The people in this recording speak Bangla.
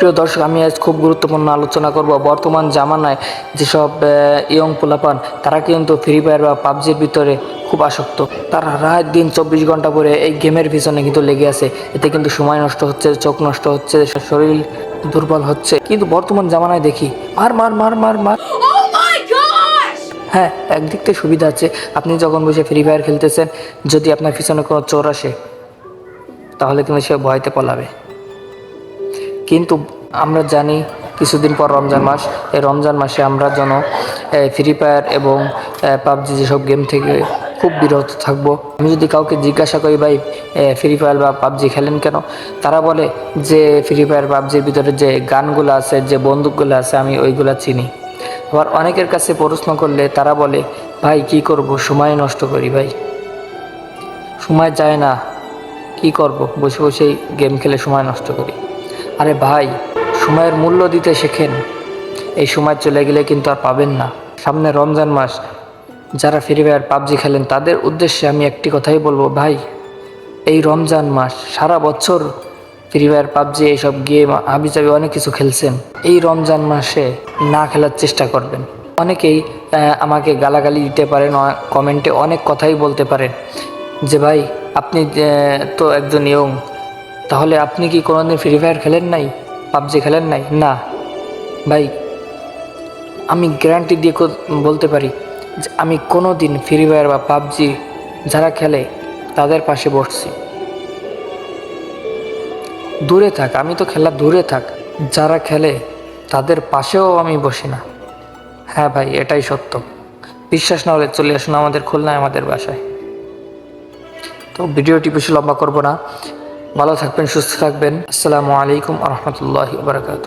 প্রিয় দর্শক আমি আজ খুব গুরুত্বপূর্ণ আলোচনা করব। বর্তমান জামানায় যেসব ইয়ং পোলাপান তারা কিন্তু ফ্রি ফায়ার বা পাবজির ভিতরে খুব আসক্ত। তারা রাত দিন চব্বিশ ঘণ্টা পরে এই গেমের পিছনে কিন্তু লেগে আছে। এতে কিন্তু সময় নষ্ট হচ্ছে চোখ নষ্ট হচ্ছে শরীর দুর্বল হচ্ছে। কিন্তু বর্তমান জামানায় দেখি মার মার মার মার মার। Oh! হ্যাঁ একদিক থেকে সুবিধা আছে। আপনি যখন বসে ফ্রি ফায়ার খেলতেছেন যদি আপনার পিছনে কোনো চোর আসে তাহলে কিন্তু সে ভয়তে পলাবে। কিন্তু আমরা জানি কিছুদিন পর রমজান মাস। এই রমজান মাসে আমরা যেন ফ্রি ফায়ার এবং পাবজি যেসব গেম থেকে খুব বিরত থাকব। আমি যদি কাউকে জিজ্ঞাসা করি, ভাই ফ্রি ফায়ার বা পাবজি খেলেন কেন? তারা বলে যে ফ্রি ফায়ার পাবজির ভিতরে যে গানগুলো আছে, যে বন্দুকগুলো আছে, আমি ওইগুলো চিনি। আবার অনেকের কাছে প্রশ্ন করলে তারা বলে, ভাই, কি করব? সময় নষ্ট করি, ভাই। সময় যায় না। কি করব? বসে বসেই গেম খেলে সময় নষ্ট করি। আরে ভাই, সময়ের মূল্য দিতে শেখেন। এই সময় চলে গেলে কিন্তু আর পাবেন না। সামনে রমজান মাস, যারা ফ্রি ফায়ার পাবজি খেলেন, তাদের উদ্দেশ্যে আমি একটি কথাই বলব, ভাই, এই রমজান মাস, সারা বছর ফ্রি ফায়ার পাবজি এইসব গেম, হাবিজাবি অনেক কিছু খেলছেন। এই রমজান মাসে না খেলার চেষ্টা করবেন। অনেকেই আমাকে গালাগালি দিতে পারেন কমেন্টে অনেক কথাই বলতে পারেন যে, ভাই, আপনি তো একজন ইয়ং তাহলে আপনি কি কোনোদিন ফ্রি ফায়ার খেলেন নাই? পাবজি খেলেন নাই? না। ভাই, আমি গ্যারান্টি দিয়ে বলতে পারি যে আমি কোনো দিন ফ্রি ফায়ার বা পাবজি যারা খেলে, তাদের পাশে বসছি। দূরে থাক, আমি তো খেলা দূরে থাক। যারা খেলে, তাদের পাশেও আমি বসি না। হ্যাঁ ভাই, এটাই সত্য। বিশ্বাস না হলে চলে আসুন আমাদের খুলনায়, আমাদের বাসায়। তো ভিডিওটি বেশি লম্বা করব না। ভালো থাকবেন সুস্থ থাকবেন। আসসালামু আলাইকুম আ রহমতুল্লাহি বারকাত